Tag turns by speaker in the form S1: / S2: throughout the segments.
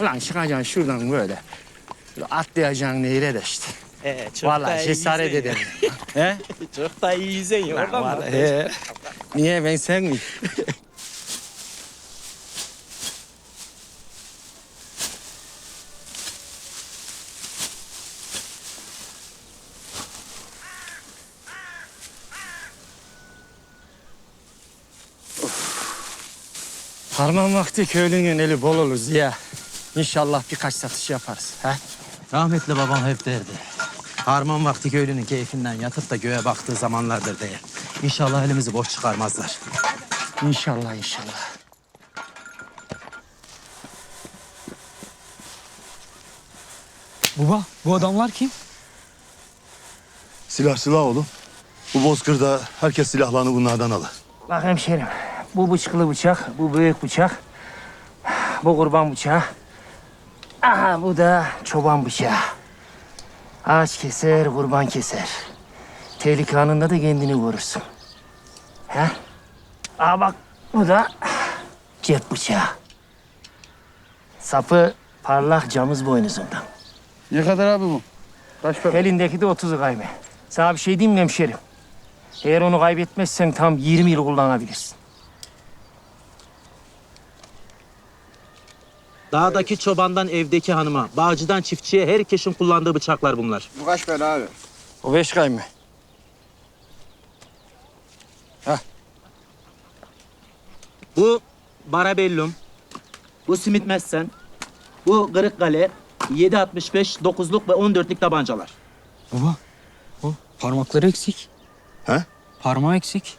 S1: Ulan çıkacaksın şuradan böyle. Böyle atlayacaksın nehire de işte.
S2: He, çok
S1: Vallahi cesaret ederim. He?
S2: Çok da iyi.
S1: Lan
S2: Oradan
S1: vallahi,
S2: mı?
S1: he. Niye ben sen mi? Harman vakti köylünün eli bol olur Ziya. İnşallah birkaç satış yaparız. He?
S3: Rahmetli babam hep derdi. Harman vakti köylünün keyfinden yatıp da göğe baktığı zamanlardır diye. İnşallah elimizi boş çıkarmazlar.
S1: İnşallah inşallah.
S4: Baba bu adamlar kim?
S5: Silah silah oğlum. Bu bozkırda herkes silahlarını bunlardan alır.
S1: Bak hemşerim, bu bıçkılı bıçak, bu büyük bıçak, bu kurban bıçağı. Aha bu da çoban bıçağı. Ağaç keser, kurban keser. Tehlike anında da kendini korursun. He? Aa bak bu da cep bıçağı. Sapı parlak camız boynuzundan.
S6: Ne kadar abi bu? Kaç para?
S1: Elindeki de 30 kayme. Sana bir şey diyeyim mi hemşerim? Eğer onu kaybetmezsen tam 20 yıl kullanabilirsin.
S3: Dağdaki çobandan evdeki hanıma, bağcıdan çiftçiye herkesin kullandığı bıçaklar bunlar.
S6: Bu kaç para abi?
S1: O beş kayme.
S3: Bu barabellum, bu simit messen, bu kırıkkale, 7.65, 9'luk ve 14'lük tabancalar.
S4: Baba o parmakları eksik.
S5: He?
S4: Parmağı eksik.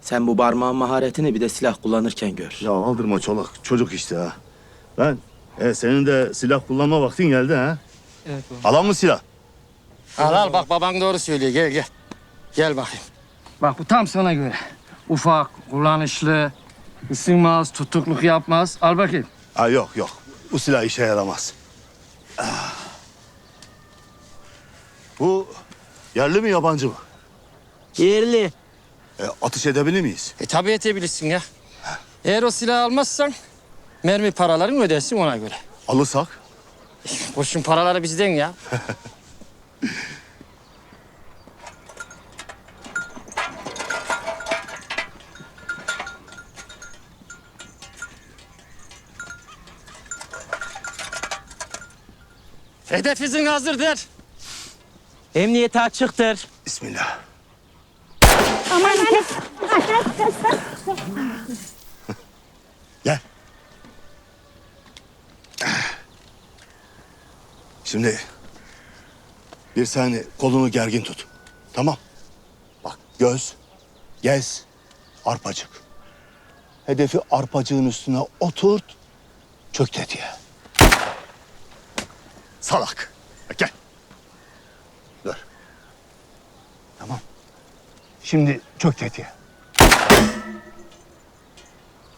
S2: Sen bu parmağın maharetini bir de silah kullanırken gör.
S5: Ya aldırma çolak. Çocuk işte ha. Ben e, senin de silah kullanma vaktin geldi ha.
S4: Evet baba.
S5: Alan mı silah?
S1: Al al bak baban doğru söylüyor gel gel. Gel bakayım. Bak bu tam sana göre. Ufak, kullanışlı, ısınmaz, tutukluk yapmaz. Al bakayım.
S5: Ha yok yok. Bu silah işe yaramaz. Ah. Bu yerli mi yabancı mı?
S2: Yerli.
S5: E, atış edebilir miyiz?
S1: E tabi edebilirsin ya. Eğer o silahı almazsan mermi paralarını ödersin ona göre.
S5: Alırsak?
S1: Kurşun paraları bizden ya. Hedef izin hazırdır.
S2: Emniyete açıktır.
S5: Bismillah.
S7: Aman anne.
S5: Gel. Şimdi bir saniye kolunu gergin tut. Tamam. Bak göz, gez, arpacık. Hedefi arpacığın üstüne oturt, çök tetiğe. Salak. Gel. Dur. Tamam. Şimdi çök tetiğe.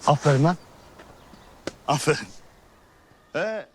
S5: Aferin lan. Aferin. Ee,